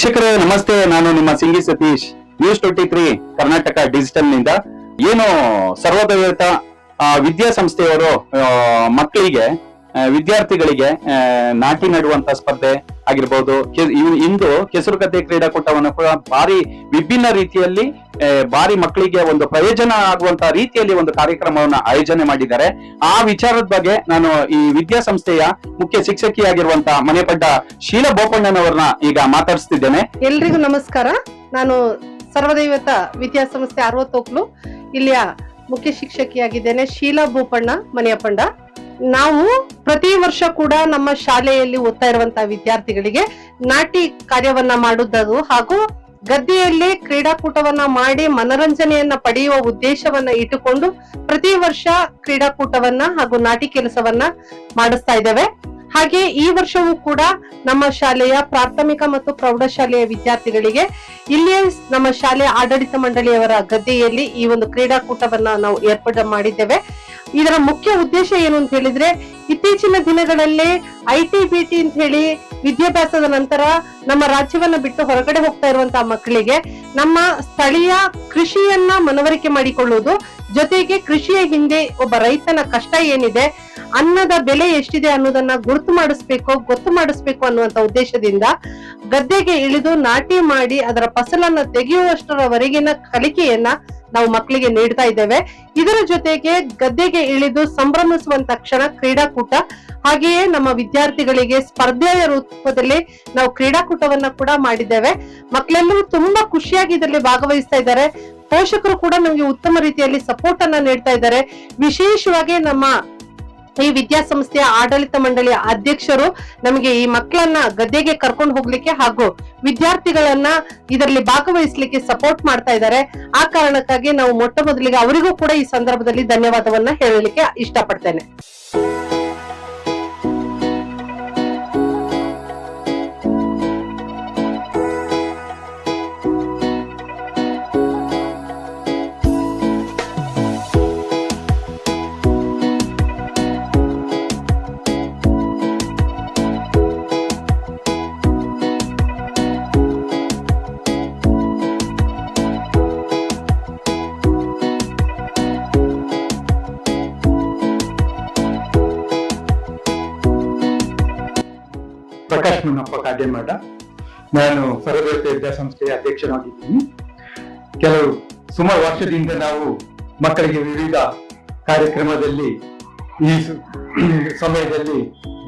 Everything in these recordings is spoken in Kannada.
ವೀಕ್ಷಕರೇ, ನಮಸ್ತೆ. ನಾನು ನಿಮ್ಮ ಸಿಂಗಿ Satish. News twenty three Karnataka ಡಿಜಿಟಲ್ನಿಂದ. ಏನು ಸರ್ವೋದಯ ವಿದ್ಯಾಸಂಸ್ಥೆಯವರು ಮಕ್ಕಳಿಗೆ ವಿದ್ಯಾರ್ಥಿಗಳಿಗೆ ನಾಟಿ ನಡುವಂತ ಸ್ಪರ್ಧೆ ಆಗಿರ್ಬೋದು ಇಂದು ಕೆಸರು ಕೆಸರುಗದ್ದೆ ಕ್ರೀಡಾಕೂಟವನ್ನು ಕೂಡ ಭಾರಿ ವಿಭಿನ್ನ ರೀತಿಯಲ್ಲಿ ಭಾರಿ ಮಕ್ಕಳಿಗೆ ಒಂದು ಪ್ರಯೋಜನ ಆಗುವಂತ ರೀತಿಯಲ್ಲಿ ಒಂದು ಕಾರ್ಯಕ್ರಮವನ್ನು ಆಯೋಜನೆ ಮಾಡಿದ್ದಾರೆ. ಆ ವಿಚಾರದ ಬಗ್ಗೆ ನಾನು ಈ ವಿದ್ಯಾಸಂಸ್ಥೆಯ ಮುಖ್ಯ ಶಿಕ್ಷಕಿಯಾಗಿರುವಂತ ಮನೆಪಡ್ಡ ಶೀಲಾ ಬೋಪಣ್ಣನವರನ್ನ ಈಗ ಮಾತಾಡಿಸ್ತಿದ್ದೇನೆ. ಎಲ್ರಿಗೂ ನಮಸ್ಕಾರ. ನಾನು ಸರ್ವದೈವತ ವಿದ್ಯಾಸಂಸ್ಥೆ ಅರವತ್ತೊಕ್ಲು, ಇಲ್ಲಿಯ ಮುಖ್ಯ ಶಿಕ್ಷಕಿಯಾಗಿದ್ದೇನೆ ಶೀಲಾ ಬೋಪಣ್ಣ ಮನೆಯಪಂಡ ನಾವು ಪ್ರತಿ ವರ್ಷ ಕೂಡ ನಮ್ಮ ಶಾಲೆಯಲ್ಲಿ ಓದ್ತಾ ಇರುವಂತಹ ವಿದ್ಯಾರ್ಥಿಗಳಿಗೆ ನಾಟಿ ಕಾರ್ಯವನ್ನ ಮಾಡುವುದು ಹಾಗೂ ಗದ್ದೆಯಲ್ಲಿ ಕ್ರೀಡಾಕೂಟವನ್ನ ಮಾಡಿ ಮನರಂಜನೆಯನ್ನ ಪಡೆಯುವ ಉದ್ದೇಶವನ್ನ ಇಟ್ಟುಕೊಂಡು ಪ್ರತಿ ವರ್ಷ ಕ್ರೀಡಾಕೂಟವನ್ನ ಹಾಗೂ ನಾಟಿ ಕೆಲಸವನ್ನ ಮಾಡಿಸ್ತಾ ಇದ್ದೇವೆ. ಹಾಗೆ ಈ ವರ್ಷವೂ ಕೂಡ ನಮ್ಮ ಶಾಲೆಯ ಪ್ರಾಥಮಿಕ ಮತ್ತು ಪ್ರೌಢಶಾಲೆಯ ವಿದ್ಯಾರ್ಥಿಗಳಿಗೆ ಇಲ್ಲಿಯೇ ನಮ್ಮ ಶಾಲೆಯ ಆಡಳಿತ ಮಂಡಳಿಯವರ ಗದ್ದೆಯಲ್ಲಿ ಈ ಒಂದು ಕ್ರೀಡಾಕೂಟವನ್ನ ನಾವು ಏರ್ಪಾಡು ಮಾಡಿದ್ದೇವೆ. ಇದರ ಮುಖ್ಯ ಉದ್ದೇಶ ಏನು ಅಂತ ಹೇಳಿದ್ರೆ ಇತ್ತೀಚಿನ ದಿನಗಳಲ್ಲಿ ಐ ಟಿ ಬಿ ಟಿ ಅಂತ ಹೇಳಿ ವಿದ್ಯಾಭ್ಯಾಸದ ನಂತರ ನಮ್ಮ ರಾಜ್ಯವನ್ನ ಬಿಟ್ಟು ಹೊರಗಡೆ ಹೋಗ್ತಾ ಇರುವಂತಹ ಮಕ್ಕಳಿಗೆ ನಮ್ಮ ಸ್ಥಳೀಯ ಕೃಷಿಯನ್ನ ಮನವರಿಕೆ ಮಾಡಿಕೊಳ್ಳುವುದು, ಜೊತೆಗೆ ಕೃಷಿಯ ಹಿಂದೆ ಒಬ್ಬ ರೈತನ ಕಷ್ಟ ಏನಿದೆ, ಅನ್ನದ ಬೆಲೆ ಎಷ್ಟಿದೆ ಅನ್ನೋದನ್ನ ಗುರುತು ಮಾಡಿಸ್ಬೇಕು, ಗೊತ್ತು ಮಾಡಿಸ್ಬೇಕು ಅನ್ನುವಂತ ಉದ್ದೇಶದಿಂದ ಗದ್ದೆಗೆ ಇಳಿದು ನಾಟಿ ಮಾಡಿ ಅದರ ಫಸಲನ್ನ ತೆಗೆಯುವಷ್ಟರವರೆಗಿನ ಕಲಿಕೆಯನ್ನ ನಾವು ಮಕ್ಕಳಿಗೆ ನೀಡ್ತಾ ಇದ್ದೇವೆ. ಇದರ ಜೊತೆಗೆ ಗದ್ದೆಗೆ ಇಳಿದು ಸಂಭ್ರಮಿಸುವಂತ ಕ್ಷಣ ಕ್ರೀಡಾಕೂಟ, ಹಾಗೆಯೇ ನಮ್ಮ ವಿದ್ಯಾರ್ಥಿಗಳಿಗೆ ಸ್ಪರ್ಧೆಯ ರೂಪದಲ್ಲಿ ನಾವು ಕ್ರೀಡಾಕೂಟವನ್ನ ಕೂಡ ಮಾಡಿದ್ದೇವೆ. ಮಕ್ಕಳೆಲ್ಲರೂ ತುಂಬಾ ಖುಷಿಯಾಗಿ ಇದರಲ್ಲಿ ಭಾಗವಹಿಸ್ತಾ ಇದ್ದಾರೆ. ಪೋಷಕರು ಕೂಡ ನಮಗೆ ಉತ್ತಮ ರೀತಿಯಲ್ಲಿ ಸಪೋರ್ಟ್ ಅನ್ನ ನೀಡ್ತಾ ಇದ್ದಾರೆ. ವಿಶೇಷವಾಗಿ ನಮ್ಮ ಈ ವಿದ್ಯಾಸಂಸ್ಥೆಯ ಆಡಳಿತ ಮಂಡಳಿಯ ಅಧ್ಯಕ್ಷರು ನಮಗೆ ಈ ಮಕ್ಕಳನ್ನ ಗದ್ದೆಗೆ ಕರ್ಕೊಂಡು ಹೋಗ್ಲಿಕ್ಕೆ ಹಾಗೂ ವಿದ್ಯಾರ್ಥಿಗಳನ್ನ ಇದರಲ್ಲಿ ಭಾಗವಹಿಸ್ಲಿಕ್ಕೆ ಸಪೋರ್ಟ್ ಮಾಡ್ತಾ ಇದ್ದಾರೆ. ಆ ಕಾರಣಕ್ಕಾಗಿ ನಾವು ಮೊಟ್ಟ ಮೊದಲಿಗೆ ಅವರಿಗೂ ಕೂಡ ಈ ಸಂದರ್ಭದಲ್ಲಿ ಧನ್ಯವಾದವನ್ನ ಹೇಳಲಿಕ್ಕೆ ಇಷ್ಟಪಡ್ತೇನೆ. ಪ್ರಕಾಶ್ ಮುನ್ನಪ್ಪ ಕಾದ್ಯಮಠ ನಾನು ಸರ್ವದೇವತೆ ವಿದ್ಯಾಸಂಸ್ಥೆಯ ಅಧ್ಯಕ್ಷನಾಗಿದ್ದೀನಿ. ಕೆಲವು ಸುಮಾರು ವರ್ಷದಿಂದ ನಾವು ಮಕ್ಕಳಿಗೆ ವಿವಿಧ ಕಾರ್ಯಕ್ರಮದಲ್ಲಿ ಈ ಸಮಯದಲ್ಲಿ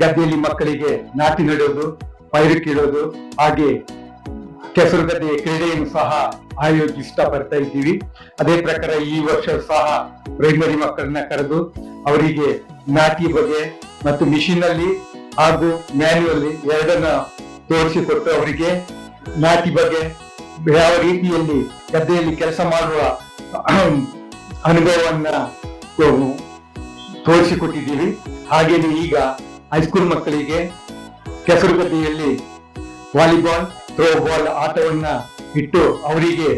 ಗದ್ದೆಯಲ್ಲಿ ಮಕ್ಕಳಿಗೆ ನಾಟಿ ನೆಡೋದು, ಪೈರು ಕೀಳೋದು, ಹಾಗೆ ಕೆಸರು ಗದ್ದೆ ಕ್ರೀಡೆಯನ್ನು ಸಹ ಆಯೋಜಿಸ್ತಾ ಬರ್ತಾ ಇದ್ದೀವಿ. ಅದೇ ಪ್ರಕಾರ ಈ ವರ್ಷ ಸಹ ಪ್ರೈಮರಿ ಮಕ್ಕಳನ್ನ ಕರೆದು ಅವರಿಗೆ ನಾಟಿ ಬಗೆ ಮತ್ತು ಮಿಷಿನ್ ಅಲ್ಲಿ ಹಾಗೂ ಮ್ಯಾನ್ಯುವಲ್ಲಿ ಎರಡನ್ನ ತೋರಿಸಿಕೊಟ್ಟು ಅವರಿಗೆ ನಾಟಿ ಬಗ್ಗೆ ಯಾವ ರೀತಿಯಲ್ಲಿ ಗದ್ದೆಯಲ್ಲಿ ಕೆಲಸ ಮಾಡುವ ಅನುಭವವನ್ನ ತೋರಿಸಿಕೊಟ್ಟಿದ್ದೀವಿ. ಹಾಗೇನೆ ಈಗ ಹೈಸ್ಕೂಲ್ ಮಕ್ಕಳಿಗೆ ಕೆಸರು ಗದ್ದೆಯಲ್ಲಿ ವಾಲಿಬಾಲ್ ಥ್ರೋ ಬಾಲ್ ಆಟವನ್ನ ಇಟ್ಟು ಅವರಿಗೆ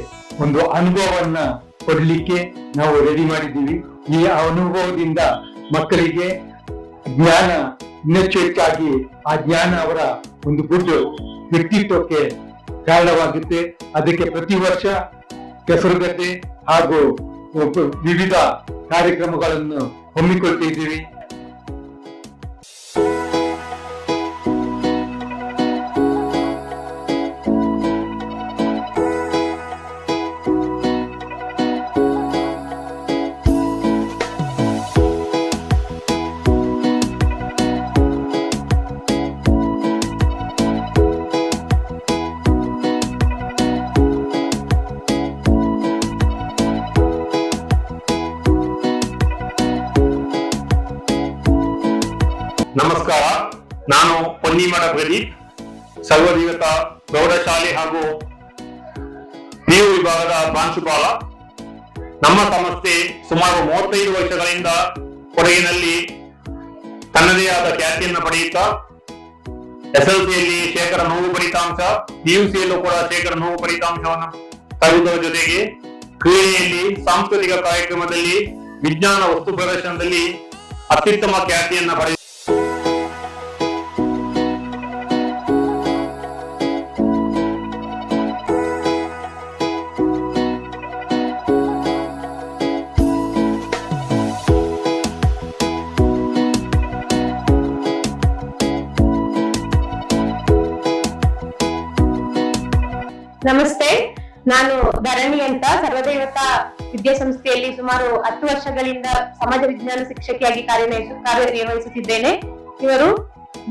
ಒಂದು ಅನುಭವವನ್ನ ಕೊಡಲಿಕ್ಕೆ ನಾವು ರೆಡಿ ಮಾಡಿದ್ದೀವಿ. ಈ ಅನುಭವದಿಂದ ಮಕ್ಕಳಿಗೆ ಜ್ಞಾನ ಇನ್ನೆಚ್ಚು ಹೆಚ್ಚಾಗಿ ಆ ಜ್ಞಾನ ಅವರ ಒಂದು ಗುಡ್ ವ್ಯಕ್ತಿತ್ವಕ್ಕೆ ಕಾರಣವಾಗುತ್ತೆ ಅದಕ್ಕೆ ಪ್ರತಿ ವರ್ಷ ಕೆಸರುಗದ್ದೆ ಹಾಗೂ ವಿವಿಧ ಕಾರ್ಯಕ್ರಮಗಳನ್ನು ನಮಸ್ಕಾರ ಪೊನ್ನಿಮಠ ಪ್ರದೀಪ್ ಸರ್ವದೇವತ ಪ್ರೌಢಶಾಲೆ ಹಾಗೂ ನೀವು ವಿಭಾಗದ ಪ್ರಾಂಶುಪಾಲ. ನಮ್ಮ ಸಂಸ್ಥೆ ಸುಮಾರು ಮೂವತ್ತೈದು ವರ್ಷಗಳಿಂದ ಕೊಡಗಿನಲ್ಲಿ ತನ್ನದೇ ಆದ ಖ್ಯಾತಿಯನ್ನು ಪಡೆಯುತ್ತಾ, ಎಸ್ಎಲ್ಸಿಯಲ್ಲಿ ಶೇಕಡ ನೋವು ಫಲಿತಾಂಶ, ಪಿಯುಸಿಯಲ್ಲೂ ಕೂಡ ಶೇಕಡ ನೋವು ಫಲಿತಾಂಶವನ್ನು ತರುವುದರ ಜೊತೆಗೆ ಕ್ರೀಡೆಯಲ್ಲಿ ಸಾಂಸ್ಕೃತಿಕ ಕಾರ್ಯಕ್ರಮದಲ್ಲಿ, ವಿಜ್ಞಾನ ವಸ್ತು ಪ್ರದರ್ಶನದಲ್ಲಿ ಅತ್ಯುತ್ತಮ ಖ್ಯಾತಿಯನ್ನು ಪಡೆದ ನಮಸ್ತೆ, ನಾನು ಧರಣಿ ಅಂತ ಸರ್ವದೇವತ ವಿದ್ಯಾಸಂಸ್ಥೆಯಲ್ಲಿ ಸುಮಾರು ಹತ್ತು ವರ್ಷಗಳಿಂದ ಸಮಾಜ ವಿಜ್ಞಾನ ಶಿಕ್ಷಕಿಯಾಗಿ ಕಾರ್ಯನಿರ್ವಹಿಸ ಕಾರ್ಯನಿರ್ವಹಿಸುತ್ತಿದ್ದೇನೆ. ಇವರು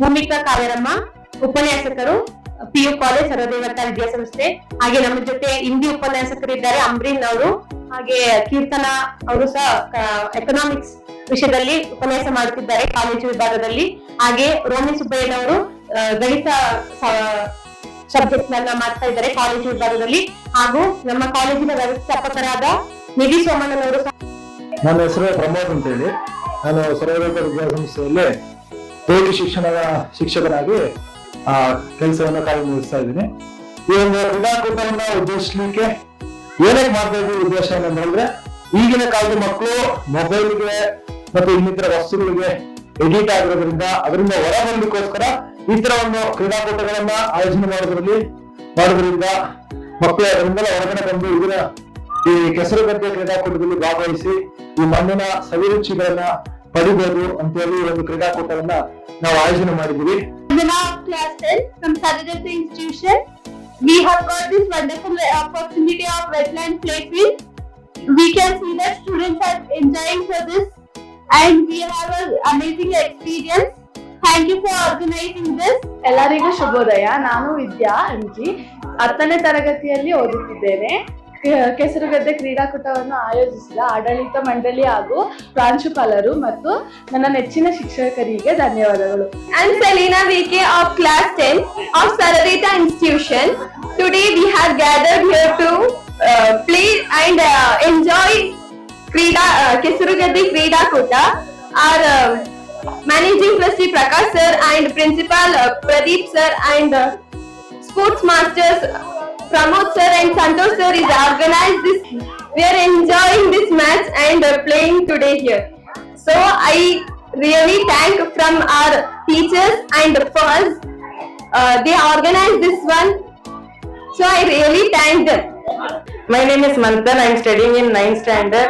ಭೂಮಿಕಾ ಕಾವೇರಮ್ಮ ಉಪನ್ಯಾಸಕರು, ಪಿಯು ಕಾಲೇಜ್ ಸರ್ವದೇವತ ವಿದ್ಯಾಸಂಸ್ಥೆ. ಹಾಗೆ ನಮ್ಮ ಜೊತೆ ಹಿಂದಿ ಉಪನ್ಯಾಸಕರು ಇದ್ದಾರೆ ಅಂಬ್ರೀನ್ ಅವರು. ಹಾಗೆ ಕೀರ್ತನ ಅವರು ಸಹ ಎಕನಾಮಿಕ್ಸ್ ವಿಷಯದಲ್ಲಿ ಉಪನ್ಯಾಸ ಮಾಡುತ್ತಿದ್ದಾರೆ ಕಾಲೇಜು ವಿಭಾಗದಲ್ಲಿ. ಹಾಗೆ ರೋಮಿ ಸುಬ್ಬಯ್ಯನವರು ಗಣಿತ ಸಬ್ಜೆಕ್ಟ್ ನನ್ನ ಮಾಡ್ತಾ ಇದ್ದಾರೆ ಕಾಲೇಜು ವಿಭಾಗದಲ್ಲಿ. ಹಾಗೂ ನಮ್ಮ ಕಾಲೇಜಿನ ವ್ಯವಸ್ಥಾಪಕರಾದ ನಿಧಿ ಸೋಮಣ್ಣನವರು ನನ್ನ ಹೆಸರು ಪ್ರಮೋದ್ ಅಂತ ಹೇಳಿ ನಾನು ಸರ್ವೋದಯ ವಿದ್ಯಾಸಂಸ್ಥೆಯಲ್ಲಿ ದೈಹಿಕ ಶಿಕ್ಷಣದ ಶಿಕ್ಷಕರಾಗಿ, ಆ, ಕೆಲಸವನ್ನು ಕಾರ್ಯನಿರ್ವಹಿಸ್ತಾ ಇದ್ದೀನಿ. ಈ ಒಂದು ಕ್ರೀಡಾಕೂಟವನ್ನ ಉದ್ದೇಶಿಸಲಿಕ್ಕೆ ಏನಕ್ಕೆ ಮಾಡ್ತಾ ಇದ್ದೀವಿ ಉದ್ದೇಶ ಏನಂದ್ರೆ ಈಗಿನ ಕಾಲದ ಮಕ್ಕಳು ಮೊಬೈಲ್ಗೆ ಮತ್ತು ಇನ್ನಿತರ ವಸ್ತುಗಳಿಗೆ ಎಡಿಟ್ ಆಗಿರೋದ್ರಿಂದ ಅದರಿಂದ ಹೊರ ಬರ್ಲಿಕ್ಕೋಸ್ಕರ ಈ ತರ ಒಂದು ಕ್ರೀಡಾಕೂಟಗಳನ್ನ ಆಯೋಜನೆ ಮಾಡೋದ್ರಲ್ಲಿ ಮಾಡೋದ್ರಿಂದ ಮಕ್ಕಳು ಹೊರಗಡೆ ಬಂದು ಇದರ ಈ ಕೆಸರುಗದ್ದೆ ಕ್ರೀಡಾಕೂಟದಲ್ಲಿ ಭಾಗವಹಿಸಿ ಈ ಮಣ್ಣಿನ ಸವಿರುಚಿಗಳನ್ನ ಪಡಿಬಹುದು ಅಂತ ಹೇಳಿ ಒಂದು ಕ್ರೀಡಾಕೂಟವನ್ನ ನಾವು ಆಯೋಜನೆ ಮಾಡಿದ್ದೀವಿ Vandana of class 10 from Saradata institution. We have got this wonderful opportunity of wetland playfield. We can see that students are enjoying for this and we have an amazing experience. Thank you for organizing this ಎಲ್ಲರಿಗೂ ಶುಭೋದಯ. ನಾನು ವಿದ್ಯಾ ಅಂಜಿ ಹತ್ತನೇ ತರಗತಿಯಲ್ಲಿ ಓದುತ್ತಿದ್ದೇನೆ. ಕೆಸರು ಗದ್ದೆ ಕ್ರೀಡಾಕೂಟವನ್ನು ಆಯೋಜಿಸಿದ ಆಡಳಿತ ಮಂಡಳಿ ಹಾಗೂ ಪ್ರಾಂಶುಪಾಲರು ಮತ್ತು ನನ್ನ ನೆಚ್ಚಿನ ಶಿಕ್ಷಕರಿಗೆ ಧನ್ಯವಾದಗಳು. I Selina V K of class ten of ಸರದೇತ institution today we have gather here to play and enjoy ಕ್ರೀಡಾ ಕೆಸರು ಗದ್ದೆ ಕ್ರೀಡಾಕೂಟ our Managing trustee Prakash sir and principal uh, Pradeep sir and uh, sports masters Pramod sir and Santosh sir is organized this. We are enjoying this match and uh, playing today here. So I really thank from our teachers and first uh, they organized this one. So I really thank them. My name is Manthan. I'm studying in ninth standard.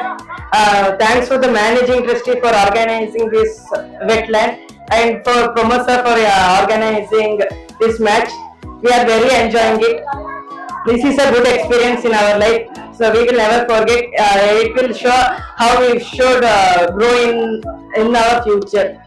Uh, thanks for the managing trustee for organizing this wetland and for promoter for uh, organizing this match. We are very enjoying it. This is a good experience in our life, so we will never forget. Uh, it will show how we should grow in in our future.